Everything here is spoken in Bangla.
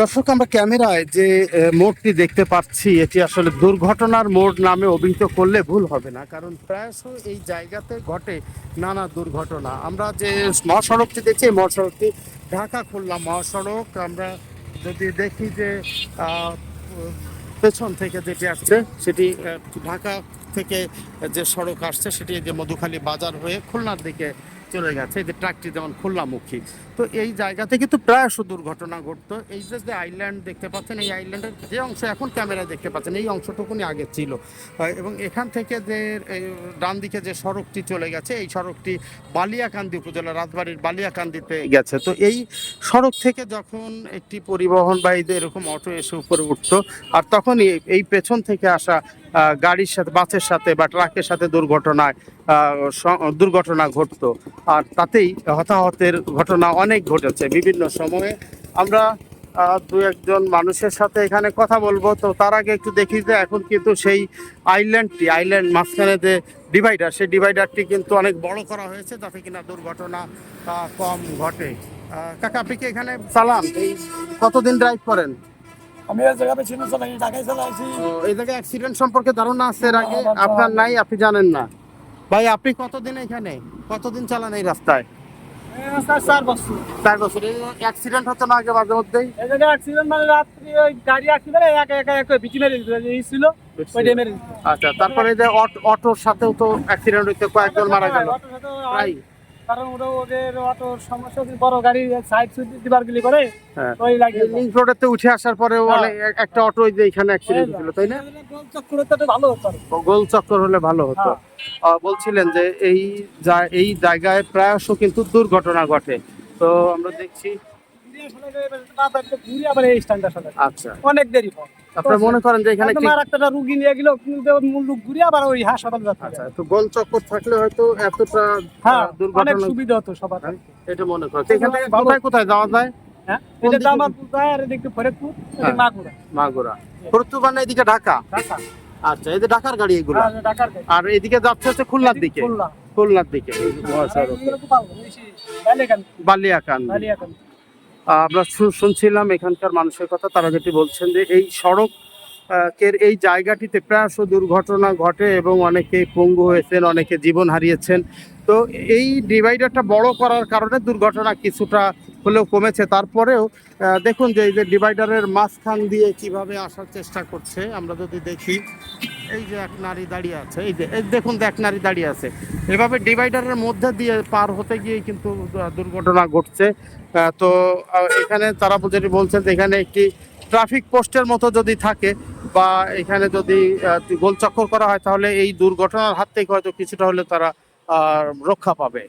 দর্শক, আমরা ক্যামেরায় যে মোড়টি দেখতে পাচ্ছি, এটি আসলে দুর্ঘটনার মোড় নামে অভিহিত করলে ভুল হবে না, কারণ প্রায়শ এই জায়গাতে ঘটে নানা দুর্ঘটনা। আমরা যে মহাসড়কটি দেখছি, এই মহাসড়কটি ঢাকা খুলনা মহাসড়ক। আমরা যদি দেখি যে পেছন থেকে যেটি আসছে, সেটি ঢাকা থেকে যে সড়ক আসছে, সেটি যে মধুখালী বাজার হয়ে খুলনার দিকে চলে গেছে যে ট্রাকটি যেমন খুলনামুখী তো এই জায়গাতে কিন্তু প্রায়শ দুর্ঘটনা ঘটতো। এই যে যে আইল্যান্ড দেখতে পাচ্ছেন, এই আইল্যান্ডের যে অংশ এখন ক্যামেরা দেখতে পাচ্ছেন, এই অংশটুকুনি আগে ছিল। এবং এখান থেকে যে ডান দিকে যে সড়কটি চলে গেছে, এই সড়কটি বালিয়াকান্দি উপজেলা রাজবাড়ির বালিয়াকান্দিতে গেছে। তো এই সড়ক থেকে যখন একটি পরিবহন বা এই এরকম অটো এসে উপরে উঠতো, আর তখনই এই- পেছন থেকে আসা গাড়ির সাথে, বাসের সাথে বা ট্রাকের সাথে দুর্ঘটনায় দুর্ঘটনা ঘটতো। আর তাতেই হতাহতের ঘটনা অনেক ঘটেছে বিভিন্ন সময়ে। আমরা দু একজন মানুষের সাথে এখানে কথা বলব। তো তার আগে একটু দেখি যে এখন কিন্তু সেই আইল্যান্ডটি আইল্যান্ড মাঝখানে যে ডিভাইডার সেই ডিভাইডারটি কিন্তু অনেক বড় করা হয়েছে যাতে কিনা দুর্ঘটনা কম ঘটে। কাকা আপনি কি এখানে চালান? এই কতদিন ড্রাইভ করেন? আমি এই জায়গাতে ছিল চালাই ঢাকায় চালাইছি। ও, এই জায়গায় অ্যাক্সিডেন্ট সম্পর্কে ধারণা আছে এর আগে? আপনার নাই আপনি জানেন না? ভাই আপনি কতদিন এখানে? কতদিন চালান এই রাস্তায়? চার বছর। চার বছর। অ্যাক্সিডেন্ট হতো না আগে মাঝে মধ্যেই? অ্যাক্সিডেন্ট মানে রাত্রি ওই গাড়ি অ্যাক্সিডেন্ট একা একা মেরে ছিল আচ্ছা তারপরে যে অটোর সাথেও তো অ্যাক্সিডেন্ট হইতে কয়েকজন মারা গেল। প্রায়। কারণ ওরা ওদের অটোর সমস্যা হচ্ছে বড় গাড়ি সাইড সুইড দিবার গেলি করে হ্যাঁ। ওই লাগিয়ে লিঙ্ক রোডেতে উঠে আসার পরে হ্যাঁ। একটা অটো ওই যে এখানে অ্যাক্সিডেন্ট হলো তাই না? চক্করে তো ভালো হতো। গোল চক্কর হলে ভালো হতো। আহ, বলছিলেন যে এই এই জায়গায় প্রায়শ কিন্তু দুর্ঘটনা ঘটে। তো আমরা দেখছি আচ্ছা। অনেক দেরি হয় আপনারা মনে করেন যে এখানে আর একটা রুগী নিয়ে গেল কিন্তু ঘুরে আবার ওই হাসপাতাল যাচ্ছে। আচ্ছা তো গোল চক্কর থাকলে হয়তো এতটা হ্যাঁ অনেক সুবিধা হতো সবার। এটা মনে করেন। এখান থেকে কোথায় কোথায় যাওয়া যায়? হ্যাঁ এটা? যায় আর এদিকে ফরিদপুর হ্যাঁ। মাগুরা। মাগুরা। ফরতুবান এদিকে ঢাকা? ঢাকা। আচ্ছা এই যে ঢাকার গাড়ি এগুলো। আর এদিকে যাচ্ছে হচ্ছে খুলনার দিকে। খুলনা। খুলনার দিকে। এগুলো আমরা শুনছিলাম এখানকার মানুষের কথা, তারা যেটি বলছেন যে এই সড়ক এর এই জায়গাটিতে প্রায়শ দুর্ঘটনা ঘটে এবং অনেকে পঙ্গু হয়েছেন, অনেকে জীবন হারিয়েছেন। তো এই ডিভাইডারটা বড় করার কারণে দুর্ঘটনা কিছুটা হলেও কমেছে। তারপরেও দেখুন যে এই যে ডিভাইডারের মাঝখান দিয়ে কীভাবে আসার চেষ্টা করছে, আমরা যদি দেখি, এই যে এক নারী দাঁড়িয়ে আছে, এই যে, এই দেখুন যে এক নারী দাঁড়িয়ে আছে। এভাবে ডিভাইডারের মধ্যে দিয়ে পার হতে গিয়ে কিন্তু দুর্ঘটনা ঘটছে। তো এখানে তারা যেটি বলছেন যে এখানে একটি ট্রাফিক পোস্টের মতো যদি থাকে বা এখানে যদি গোলচক্কর করা হয়, তাহলে এই দুর্ঘটনার হাত থেকে হয়তো কিছুটা হলে তারা রক্ষা পাবে।